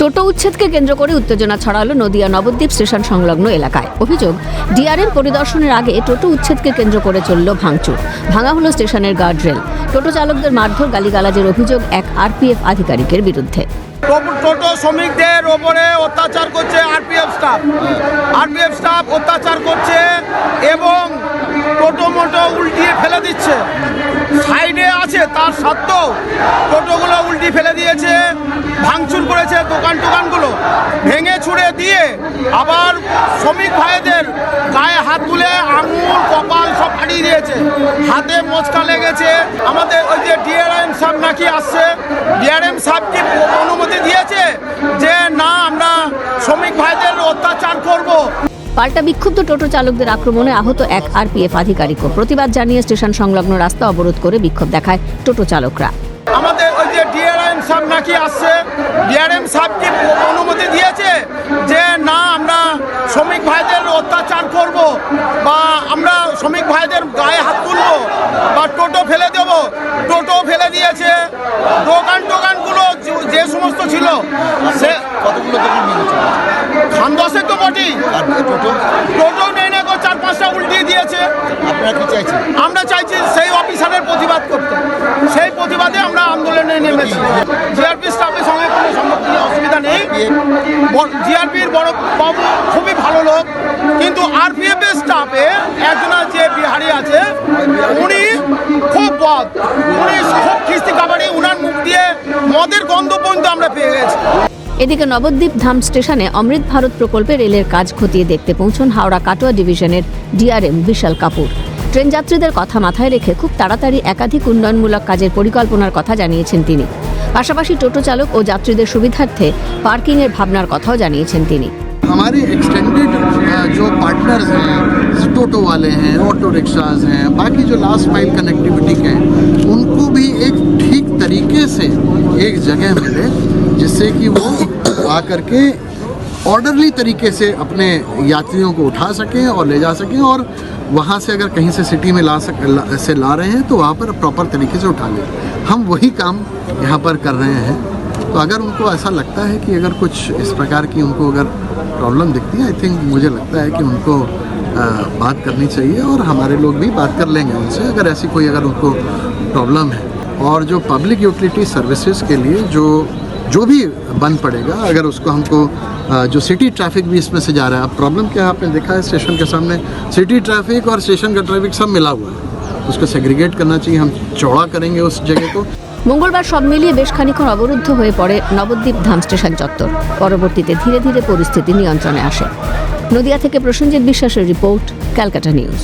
টোটো উচ্ছেদকে কেন্দ্র করে উত্তেজনা ছড়ালো নদিয়া নবদ্বীপ স্টেশন সংলগ্ন এলাকায়। অভিযোগ ডিআরএম পরিদর্শনের আগে টোটো উচ্ছেদকে কেন্দ্র করে চলল ভাঙচুর। ভাঙা হলো স্টেশনের গার্ডরেল। টোটো চালকদের মারধর গালিগালাজের অভিযোগ এক আরপিএফ আধিকারিকের বিরুদ্ধে। টোটো শ্রমিকদের ওপরে অত্যাচার করছে আরপিএফ স্টাফ। আরপিএফ স্টাফ অত্যাচার করছে এবং টোটো মোটো উল্টিয়ে ফেলে দিচ্ছে। সাইডে আছে, তার সত্ত্বেও টোটোগুলো উল্টি ফেলে দিয়েছে, ভাঙচুর করেছে দোকান টোকানগুলো ভেঙে ছুঁড়ে দিয়ে আবার শ্রমিক ভাইদের গায়ে হাত তুলে আঙুল, কপাল সব ফাটিয়ে দিয়েছে। হাতে মোচকা লেগেছে। আমাদের ওই যে ডিআরএম সাহেব নাকি আসছে, ডিআরএম সাহেব কি অনুমতি দিয়েছে যে না, আমরা শ্রমিক ভাইদের অত্যাচার করব? পাল্টা বিক্ষুব্ধ টোটো চালকদের আক্রমণে আহত এক আরপিএফ আধিকারিকও। প্রতিবাদ জানিয়ে স্টেশন সংলগ্ন রাস্তা অবরোধ করে বিক্ষোভ দেখায় টোটো চালকরা। ডিআরএম সাহেব নাকি আসছে? ডিআরএম সাহেব কি অনুমতি দিয়েছে যে না আমরা শ্রমিক ভাইদের অত্যাচার করব বা আমরা শ্রমিক ভাইদের গায়ে হাত তুলবো বা টোটো ফেলে দেবো? টোটো ফেলে দিয়েছে। দোকান টোকানগুলো যে- সমস্ত ছিল সে কতগুলো দোকান খান দশের তো বটেই। টোটো? টোটো নেই না চার পাঁচটা উল্টিয়ে দিয়েছে। আপনারা কি চাইছেন? আমরা চাইছি সেই অফিসারের প্রতিবাদ করতে। সেই প্রতিবাদে আমরা আন্দোলনে নেমেছি। জিআরপির বড় বাবু খুবই ভালো লোক, কিন্তু আরপিএফ স্টাফে একজন যে বিহারি আছে, উনি খুব বদ। উনি খুব খিস্তি কাবাডি, উনার মুখ দিয়ে মদের গন্ধ পর্যন্ত আমরা পেয়ে গেছি। এদিকে নবদ্বীপ ধাম স্টেশনে অমৃত ভারত প্রকল্পে রেলের কাজ খতিয়ে দেখতে পৌঁছন হাওড়া কাটোয়া ডিভিশনের ডিআরএম বিশাল কাপুর। ট্রেন যাত্রীদের কথা মাথায় রেখে খুব তাড়াতাড়ি একাধিক উন্নয়নমূলক কাজের পরিকল্পনার কথা জানিয়েছেন তিনি। পাশাপাশি টোটো চালক ও যাত্রীদের সুবিধার্থে পার্কিংয়ের ভাবনার কথাও জানিয়েছেন তিনি हमारे एक्सटेंडेड जो पार्टनर्स हैं टोटो वाले हैं ऑटो रिक्शाज हैं बाकी जो लास्ट माइल कनेक्टिविटी के हैं उनको भी एक ठीक तरीके से एक जगह मिले जिससे कि वो आकर के ऑर्डरली तरीके से अपने यात्रियों को उठा सकें और ले जा सकें और वहाँ से अगर कहीं से सिटी में ला सक ला, से ला रहे हैं तो वहाँ पर प्रॉपर तरीके से उठा लें। हम वही काम यहाँ पर कर रहे हैं। तो अगर उनको ऐसा लगता है कि अगर कुछ इस प्रकार की उनको अगर प्रॉब्लम दिखती है आई थिंक मुझे लगता है कि उनको अ, बात करनी चाहिए और हमारे लोग भी बात कर लेंगे उनसे। अगर ऐसी कोई अगर उनको प्रॉब्लम है। और जो पब्लिक यूटिलिटी सर्विसेज़ के लिए जो जो भी बंद पड़ेगा अगर उसको हमको अ, जो सिटी ट्रैफिक भी इसमें से जा रहा है अब प्रॉब्लम क्या है आपने देखा है स्टेशन के सामने सिटी ट्रैफिक और स्टेशन का ट्रैफिक सब मिला हुआ है उसको सेग्रीगेट करना चाहिए हम चौड़ा करेंगे उस जगह को মঙ্গলবার সব মিলিয়ে বেশ খানিক্ষণ অবরুদ্ধ হয়ে পড়ে নবদ্বীপ ধাম স্টেশন চত্বর পরবর্তীতে ধীরে ধীরে পরিস্থিতি নিয়ন্ত্রণে আসে নদিয়া থেকে প্রসেনজিৎ বিশ্বাসের রিপোর্ট ক্যালকাটা নিউজ